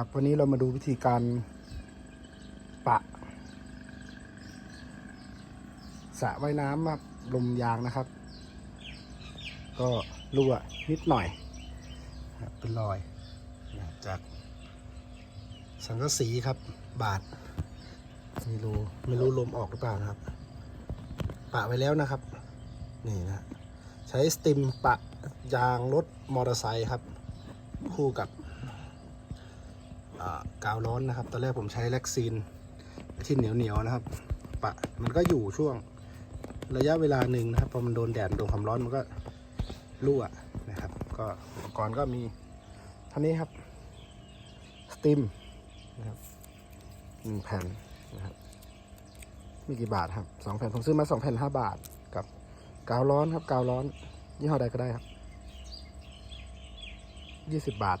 ครับวันนี้เรามาดูวิธีการปะสระว่ายน้ำครับลมยางนะครับ ก็รั่วนิดหน่อยเป็นรอยจากสังกะสีครับบาดไม่รู้ไม่รู้ลมออกหรือเปล่านะครับ ปะไว้แล้วนะครับ นี่นะ ใช้สติมปะยางรถมอเตอร์ไซค์ครับ คู่กับ กาวร้อนนะครับ ตอนแรกผมใช้แล็กซีนที่เหนียวเหนียวๆนะครับ ปะมันก็อยู่ช่วงระยะเวลาหนึ่งนะครับพอมันโดนแดดโดนความร้อนมันก็รั่วนะครับ ก็อุปกรณ์ก็มีเท่านี้ครับสติมนะครับหนึ่งแผ่นนะครับมีกี่บาทครับสองแผ่นผมซื้อมาสองแผ่นห้าบาทกับกาวร้อนครับกาวร้อน ยี่ห้อใดก็ได้ครับยี่สิบบาท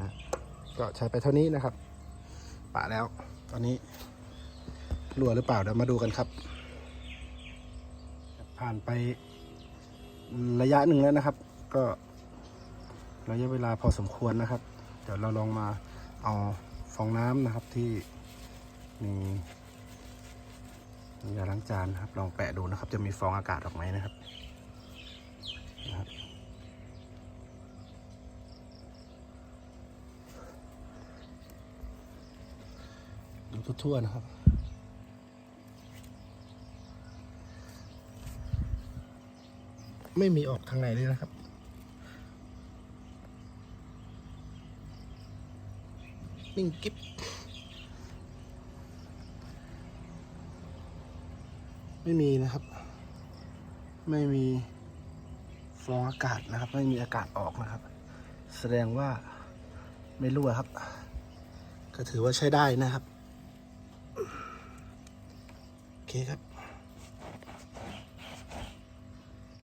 นะ ก็ใช้ไปเท่านี้นะครับปะแล้วตอนนี้รั่วหรือเปล่าเดี๋ยวมาดูกันครับ ผ่านไประยะหนึ่งแล้วนะครับ ก็ระยะเวลาพอสมควรนะครับ เดี๋ยวเราลองมาเอาฟองน้ำนะครับที่มีมียาล้างจานนะครับ ลองแปะดูนะครับ จะมีฟองอากาศออกไหมนะครับ ทั่วๆนะครับไม่มีออกทางไหนเลยนะครับ นิ่งกิ๊บไม่มีนะครับ ไม่มีฟองอากาศนะครับ ไม่มีอากาศออกนะครับ แสดงว่าไม่รั่วครับ ก็ถือว่าใช้ได้นะครับ เคครับ